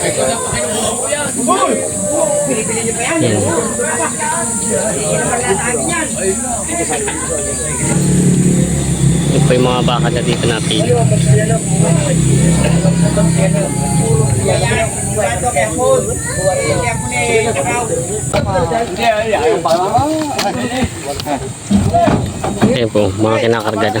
Yan. Ito po yung mga baka na dito napili. Ayan po, mga kinakarga na.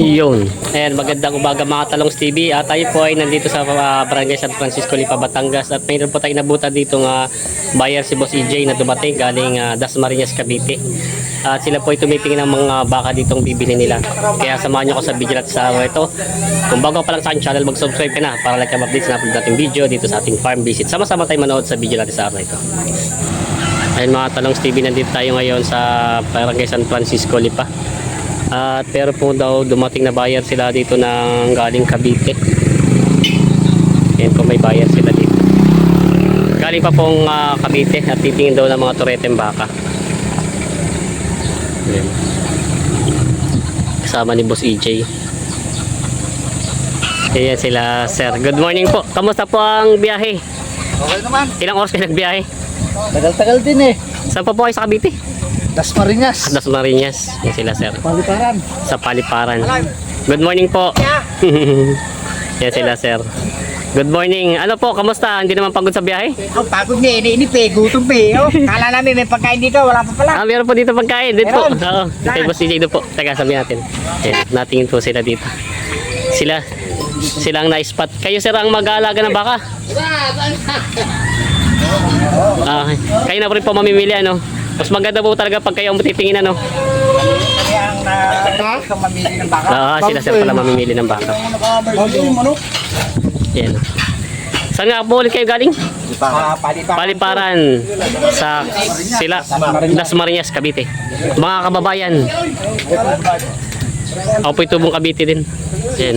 Iyon. Ayan, magandang umaga mga Talongs TV. At tayo po ay nandito sa uh, Barangay San Francisco, Lipa, Batangas. At mayroon po tayo nabutan dito nga buyer si Boss EJ na dumating galing uh, Dasmariñas, Cavite. At sila po ay tumitingin ng mga baka ditong bibili nila. Kaya samahan nyo ko sa video natin sa ito. Kung bago pa lang sa channel, mag-subscribe ka na para like ang updates na upload natin video dito sa ating farm visit. Sama-sama tayo manood sa video natin sa araw ito. Ayun mga Talongs TV, nandito tayo ngayon sa Barangay San Francisco, Lipa. At pero po daw dumating na buyer sila dito ng galing Cavite. Yan po may buyer sila dito. Galing pa pong ah, Cavite at titingin daw ng mga tureteng baka. Yan. Kasama ni Boss EJ. Ayan sila sir. Good morning po. Kamusta po ang biyahe? Okay naman. Ilang oras kayo nagbiyahe? Tagal-tagal din eh. Saan pa po kayo sa Cavite? Das Marinas. Las Marinas. Yan sila sir. Paliparan. sa paliparan. Good morning po. Yan sila sir. Good morning. Ano po, kamusta? Hindi naman pagod sa biyahe? Ang pagod niya, ini ini pe, gutom pe. Oh, kala namin may pagkain dito, wala pa pala. Ah, meron po dito pagkain. Dito po. Meron. Oo. Kay Boss CJ po. Teka, sabihin natin. Yan, natingin po sila dito. Sila, sila ang na-spot. Kayo sir ang mag-aalaga ng baka? Ah, kayo na po rin po mamimili ano? Mas maganda po talaga pag kayo ang titingin ano? Kami ang na sa mamili ng baka. Ah, sila sir pala mamimili ng baka. Yan. Saan nga po ulit kayo galing? Ah. Paliparan sa sila Las Marinas, Cavite. Mga kababayan. Ako po itubong Cavite din. Yan.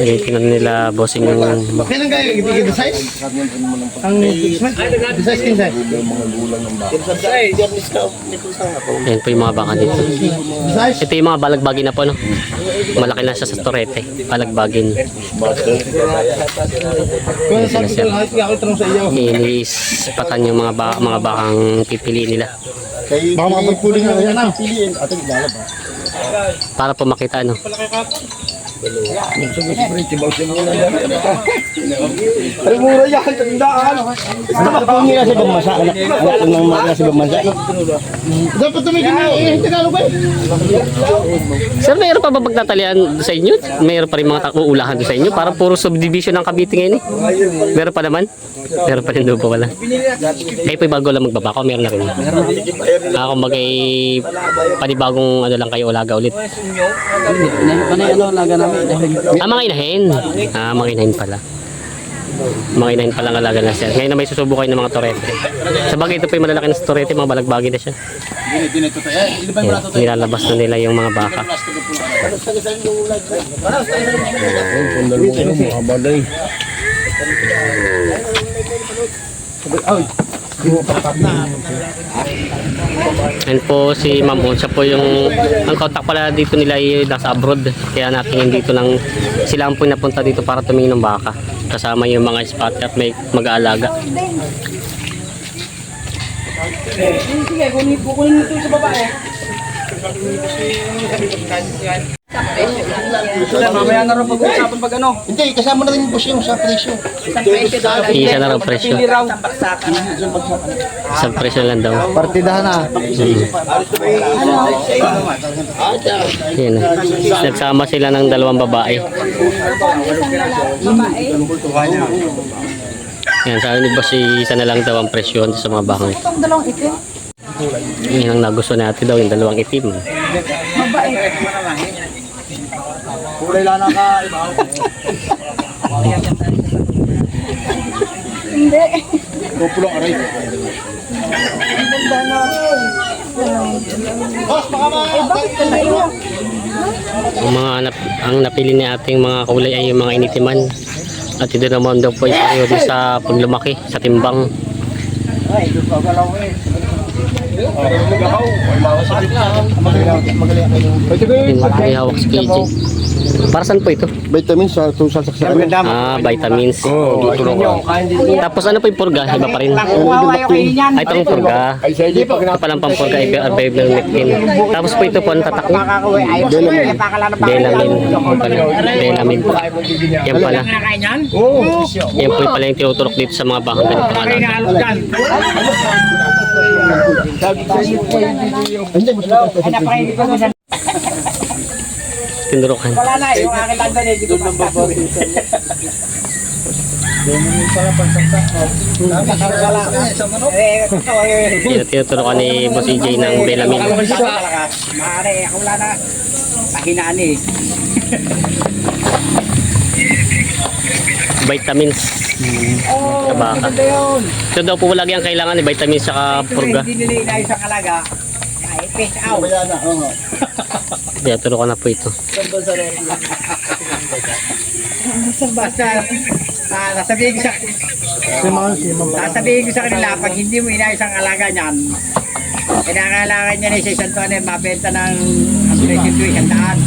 Yan, tinan nila bossing yung Kailan kayo? Ibigay the size? Ang size king size? yan po yung mga baka dito. Ito yung mga balagbagin na po no. Malaki na siya sa storete. Balagbagin. Itanong sa iyo. Iniispatan yung mga baka, mga bakang pipili nila. Baka makapagpuling na kaya na. Para po makita ano. Ay, mura yan. Tandaan. Ano nila sa ibang masa? Anak anak ng mga sa ibang masa? Dapat tumigil na eh. Tagalog eh. Sir, mayroon pa ba pagtatalian sa inyo? Mayroon pa rin mga uulahan sa inyo? Parang puro subdivision ng Cavite ngayon eh. Meron pa naman? Meron pa rin doon po wala. Kayo po bago lang magbabako, meron na rin. Ako magay panibagong ano lang kayo ulaga ulit. Panay ano, laga namin. Ah, mga. Ah, mga pala. Mga pala ang alaga na sir. Ngayon na may susubo kayo ng mga torete. Sa bagay ito po yung malalaki na torete, mga balagbagi na siya. Yan, nilalabas na nila yung mga baka. Yan po si Ma'am. Siya po yung ang contact pala dito nila ay nasa abroad. Kaya natin dito lang sila po napunta dito para tumingin ng baka. Kasama yung mga spot at may mag-aalaga. Sige, kunin kunin ito sa babae. Mamaya na rin pag-uusapan pag ano. Hindi, kasama na rin yung yung sa presyo. Isa na raw presyo. Pili raw. Isang presyo lang daw. Partidahan na. Yan. Nagsama sila ng dalawang babae. Yan, sabi ni Boss, isa na lang daw ang presyo sa mga bakang ito. Itong dalawang itim. Yan ang nagusto natin daw, yung dalawang itim. Mabait. Kulay lang ka. Hindi. Pupulong aray. Ang ganda na. Boss, baka iyo? Ang mga nap, ang napili ni ating mga kulay ay yung mga initiman. At ito naman daw po ay periode sa paglumaki, sa timbang. Ay, ito pa galaw eh. May hawak si KJ. Para saan po ito? Vitamins sa tusal sa. Ah, vitamins. Oo, tuturo ko. Tapos ano po yung purga? Iba pa rin. Ay, itong purga. Hindi pa. Ito palang pampurga, ivermectin. Tapos po ito po ang tatak. Delamin. Delamin po. Yan pala. Kinakain yan? Po pala yung tinuturok dito sa mga bakang ganito Kain alaga. na alok dyan. Hindi, ko. Tinurukan. Wala na. Yung akin lang doon eh. Dito ng baba. Eh, ito eh. Yan, tinuturokan ni Boss EJ ng Delamin. Maaari, ako wala na. Pahinaan eh. Vitamins. Oh, Sa baka. maganda yun. Ito daw po wala yung kailangan ni vitamins saka purga. Hindi nila inayos ang alaga. Fish out. Tinuturokan na po ito. Basta, ah, sasabihin ko sa sasabihin ko sa kanila, pag hindi mo inayos ang alaga niyan, kinakailangan niya na sa isang eh, mabenta ng ang presyo ko isang daan.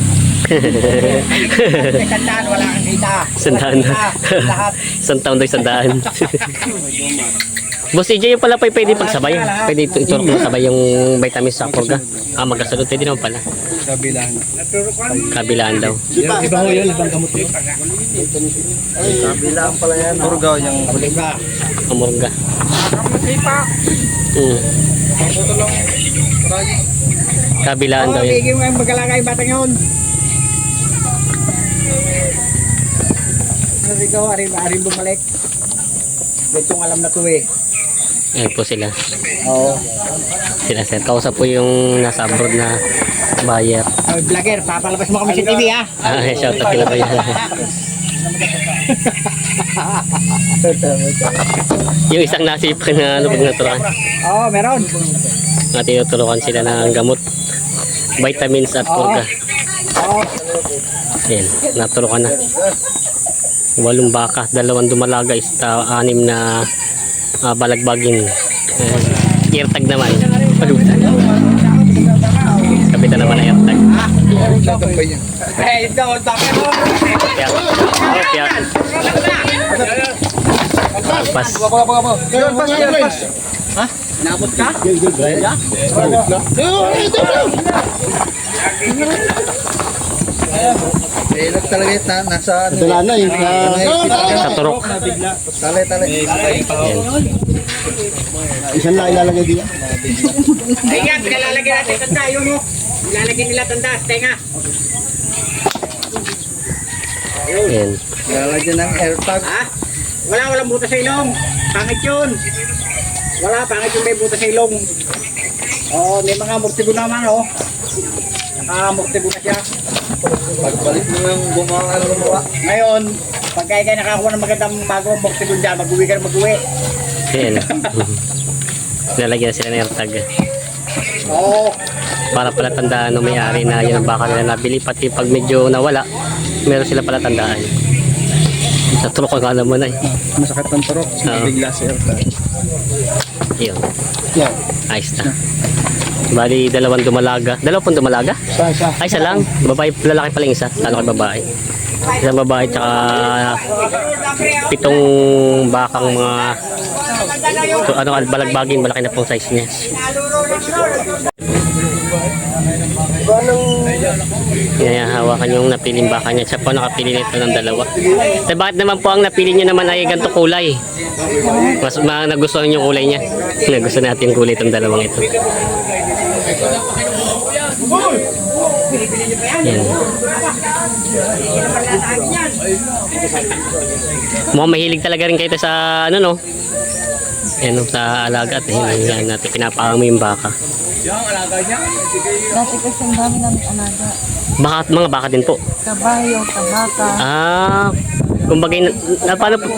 Sa isang daan, wala kang kita. Sandaan na. Kita, Lahat. Isang taon daw isang daan. Boss EJ, yung pala pa pwede pagsabay. Pwede ito iturok mo sabay yung vitamins sa purga. Ah, magkasunod. Pwede naman pala. Kabilaan daw. Iba ho yun, ibang gamot yun. Amurga. Mm. Kabilaan Oo, daw yun. bigyan mo yung mag-alaga yung batang yun. Ano ikaw, arin, arin bumalik. Itong alam na to eh. Ayan po sila. Oo. Sila sir. Kausap po yung nasa abroad na buyer. Ay, vlogger, papalabas mo kami sa TV ha. Ah, shout out kila kuya. yung isang nasipan na lubog na turuan. Oo, meron. Na tinuturukan sila ng gamot. Vitamins at purga. Oo. Ayan, naturukan na. Walong baka, dalawang dumalaga, isa, anim na ah, balagbagin. Ayan. Eartag naman. Palutan. Kapitan naman na eartag. Eh, ito, dami mo. Piyak. Oh, piyak. Pas. Nabot ka? Ito na na, yung sa... Sa turok. Ayan. Isang lang ilalagay din yan. Ayan, nilalagyan natin tanda, yun o. Nilalagyan nila tanda, tenga. Ayan. Ilalagyan ng airtag. Ha? Wala, walang butas sa ilong. Pangit yun. Wala, pangit yung may butas sa ilong. Oo, may mga murtigo naman, oh. Naka-murtigo na siya. Pagbalik mo yung gumawa ng gumawa. Ngayon, pag kaya kayo nakakuha ng magandang bagong murtigo dyan, mag-uwi ka na mag-uwi. Ayan. Lalagyan na sila ng eartag. Oo. Para pala tandaan ng may-ari na yun ang baka nila nabili. Pati pag medyo nawala, meron sila pala tandaan. Sa turok ang alam mo na eh. Masakit ng turok. Oo. Bigla sa airtag. Yun. Yan. Ayos na. Bali, dalawang dumalaga. Dalawa pong dumalaga? Sa, sa. Ay, isa lang. Babae, lalaki pala yung isa. Lalo kay babae. Isang babae tsaka pitong bakang mga to, ano, balagbagin. Malaki na pong size niya. Kaya hawakan yung napiling baka niya. Siya po nakapili nito ng dalawa. Eh, bakit naman po ang napili niya naman ay ganito kulay? Mas ma nagustuhan yung kulay niya. Nagusto natin kulay itong dalawang ito. Yan. Mukhang mahilig talaga rin kayo sa ano no? Yan sa alaga at hilingan natin. Pinapakang mo yung baka. Dati kasi ang dami ng alaga. Baka, mga baka din po. Kabayo, kabaka. Ah, kumbaga, na, na, paano, po-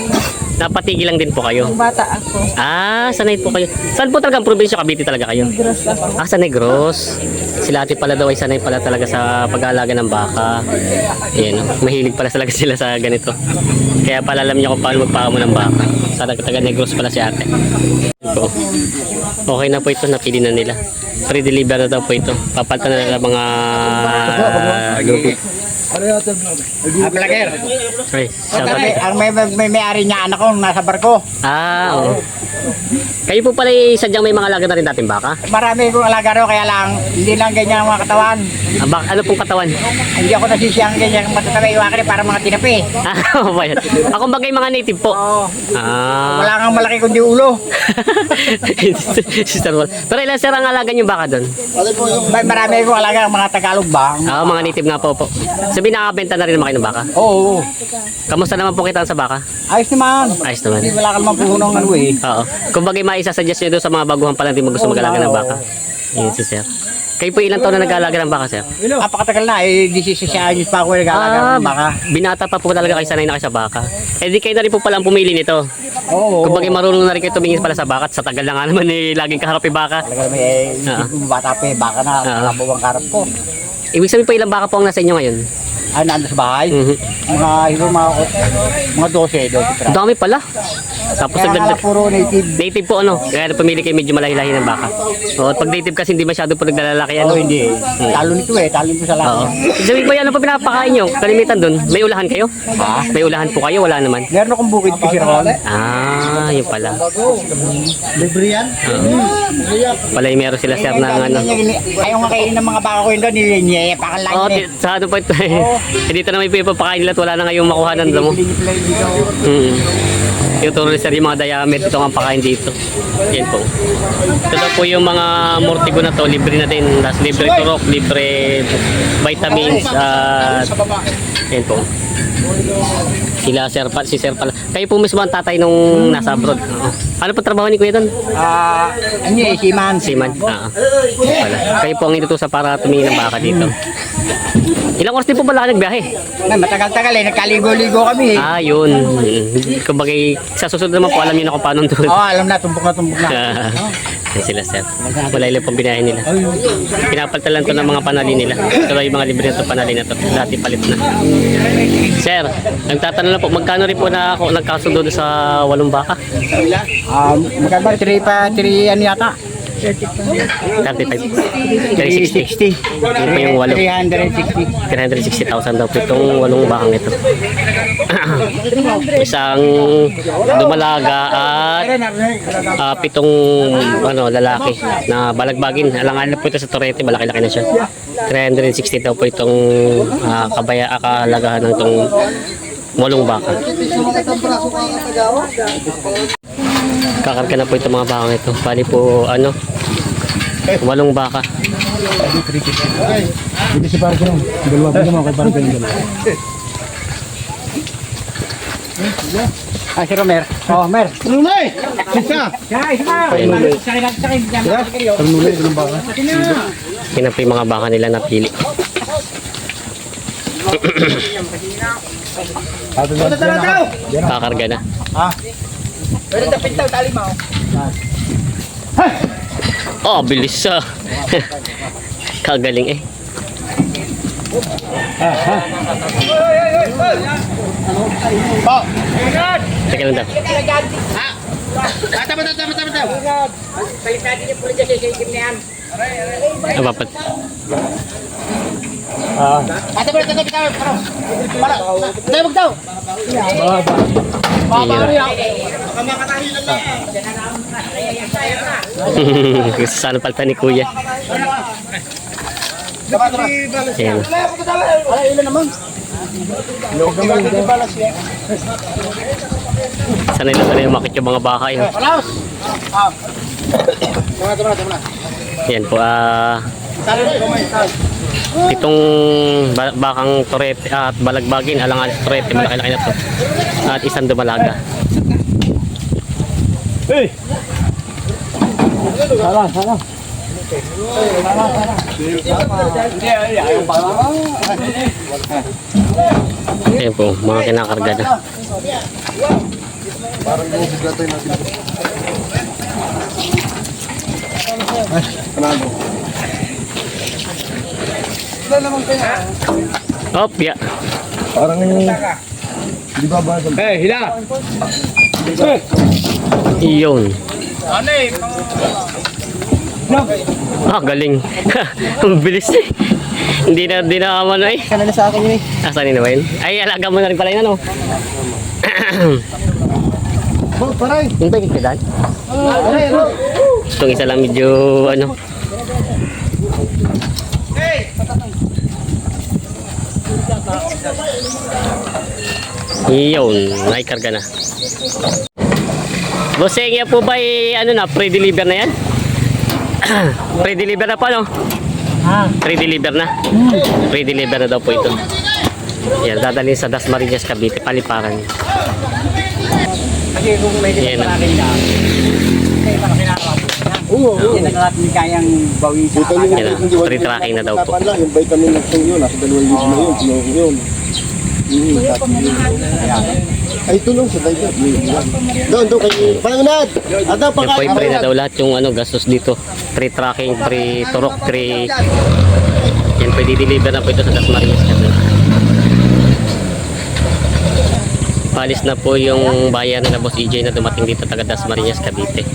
Napatigil lang din po kayo. Nung bata ako, Ah, sanay po kayo. Saan po talagang probinsya Cavite talaga kayo? gross ako. Ah, sa Negros. Sila ate pala daw ay sanay pala talaga sa pag-aalaga ng baka. Ayan, oh. mahilig pala talaga sila sa ganito. Kaya pala alam niya kung paano magpaamo ng baka. Sa taga Negros pala si ate. Okay na po ito, napili na nila. Pre-deliver na daw po ito. Papalitan na nila mga. Ah, Vlogger. Ay, shout out. Okay, ang may, may, may may-ari niya anak ko nasa barko. Ah, oo. Kayo po pala ay sadyang may mga alaga na rin dating baka? Marami kong alaga raw, kaya lang hindi lang ganyan ang mga katawan. Ah, bak- ano pong katawan? Hindi ako nasisiyang ganyan matatabi iwakan para mga tinapi. Ah, ba yan? Ako bagay mga native po. Oo. Ah. Wala kang malaki kundi ulo. Sister Wal. Pero ilan sir ang alaga niyo baka doon? May marami kong alaga mga Tagalog ba? Ah, mga native nga po po. Sabi nakabenta na rin naman kayo ng baka. Oo. Kamusta naman po kita sa baka? Ayos naman. Ayos naman. Hindi wala ka naman puhunong ano eh. Oo. Kung bagay maisasuggest niyo doon sa mga baguhan pa lang di mo gusto mag-alaga ng baka. Yun si sir. Kayo po ilang taon na nag-aalaga ng baka sir? Napakatagal na eh. 16 anos pa ako nag-alaga Ah, ng baka. binata pa po talaga kayo sanay na kayo sa baka. Eh di kayo na rin po palang pumili nito. Oo. Kung bagay marunong na rin kayo tumingin pala sa baka at sa tagal na nga naman eh laging kaharap yung baka. Talaga may eh, Ah. hindi ko bata pa eh. Baka na. Ah. Wala po ang karap ko. Ibig sabihin po ilang baka po ang nasa inyo ngayon? Ay, nandun sa bahay. Mhm. Mga, hilo, mga, mga 12, 12 Ang tra. dami pala. Tapos Kaya nagdagdag. puro native. Native po ano, kaya pumili kayo medyo malahi-lahi ng baka. O, pag native kasi hindi masyado po naglalaki ano. Oo, hindi. Talo nito eh. Talo nito sa Oo. lahat. Sabi ko ano pa pinapakain nyo? Kalimitan dun. May ulahan kayo? Ha? May ulahan po kayo? Wala naman. Meron akong bukid kasi ron. Ah, yun pala. Libre yan? Pala yung meron sila sir ng ano. Ayaw nga kainin ng mga baka ko yun doon. Nilinye. Pakalain Oh, eh. di- sa ano po ito eh. dito na may pinapakain nila at wala na ngayong makuha ng damo. Pinipilay dito. Mm. Tinuturo ni sir yung mga diameter ito ang pakain dito. Yan po. Ito daw po yung mga mortigo na to, libre na din. Tapos libre turok, libre vitamins, at yan po. Sila sir pa, si sir pala. Kayo po mismo ang tatay nung nasa abroad. Oo. Ano po trabaho ni kuya doon? Ah, ano eh, siman. Seaman. Ah. Pala. Kayo po ang inutusan para tumingin ng baka dito. Ilang oras din po pala nagbiyahe? Ay, matagal-tagal eh. Nagkaligo-ligo kami eh. Ah, yun. Kumbaga, sa susunod naman po, alam niyo na kung paano doon. Oo, alam na. Tumbok na tumbok na. Yan sila, sir. Wala ilang pang binahe nila. Pinapalitan lang to ng mga panali nila. Ito yung mga libre na to, panali na to. Dati palit na. Sir, nagtatanong lang po, magkano rin po na ako nagkasundo sa walong baka? Ah, magkano ba? 3 pa, 3 ano yata? 35. 360. 360. Yun yung walo. 360. 360,000 daw po itong walong bakang ito. Isang dumalaga at ah, pitong ano, lalaki na balagbagin. Alangan na po ito sa Torete, malaki-laki na siya. 360 daw po itong ah, kabaya, akalagahan ng itong walong baka. Kakarga na po itong mga bakang ito. Bali po, ano, walong baka. Dito si Parker. Dalawa pa naman kay Parker yung dalawa. Ah, si Romer. Oh, Mer. Siya, isa. Ayun. Sakay natin, sakay. Sakay. Runay, ganun ba ka? Yan po yung mga baka nila napili. Kakarga na. Ah. Pero dapat daw, tali mo. Oh, bilis sa. Kagaling eh. Oh. Teka lang daw. Ah, tama, tama, tama, tama, tama. Balik natin yung pula dyan sa itim na yan. Ano ba pa? Ah, tama, tama, tama, tama. Para. Tayo, wag daw. Hihira. Gusto sana palitan ni kuya. Ayan. Ala, ilan naman? Sanay na sanay umakit yung mga baka yun. Tama. Yan po. ah na, kumay. Itong ba- bakang torete at balagbagin, alangan sa torete, malaki-laki na to. At isang dumalaga. Hey! Sala, sala. Ayan po, mga kinakarga na. Parang bumubog na tayo natin. Ay, panalo. Op, yeah. Parang yung... Di ba ba? Eh, hila! Iyon. Ano eh? Ah, galing. Ang bilis eh. Hindi na, hindi na ano eh. Kanala sa akin yun eh. Asan na ba yun? Ay, alaga mo na rin pala yun ano. Oh, paray. Yung ba yung kikidan? Paray? Itong isa lang medyo ano. Iyon, naikarga na. Bossing, yan po ba ay, ano na, pre-deliver na yan? pre-deliver na pa, no? Pre-deliver na? Pre-deliver na daw po ito. Yan, dadalhin sa Dasmariñas, Cavite, paliparan. Kasi kung may na, may palaki na ako. Oo, oo. Hindi na natin kayang bawi sa Ito yung Yan na, free tracking na daw po. Kapan lang, yung vitamin na ito yun, nasa dalawang libo na yun, kinuha yun. Hmm, tatlo yun. Ay, ito lang sa diver. Doon, doon kay Panganad! Ada pa Yan po, free na daw lahat yung ano, gastos dito. Free tracking, free turok, free... Yan po, di-deliver na po ito sa Dasmariñas, Cavite. Palis na po yung bayan na Boss EJ na dumating dito taga Dasmariñas, Cavite.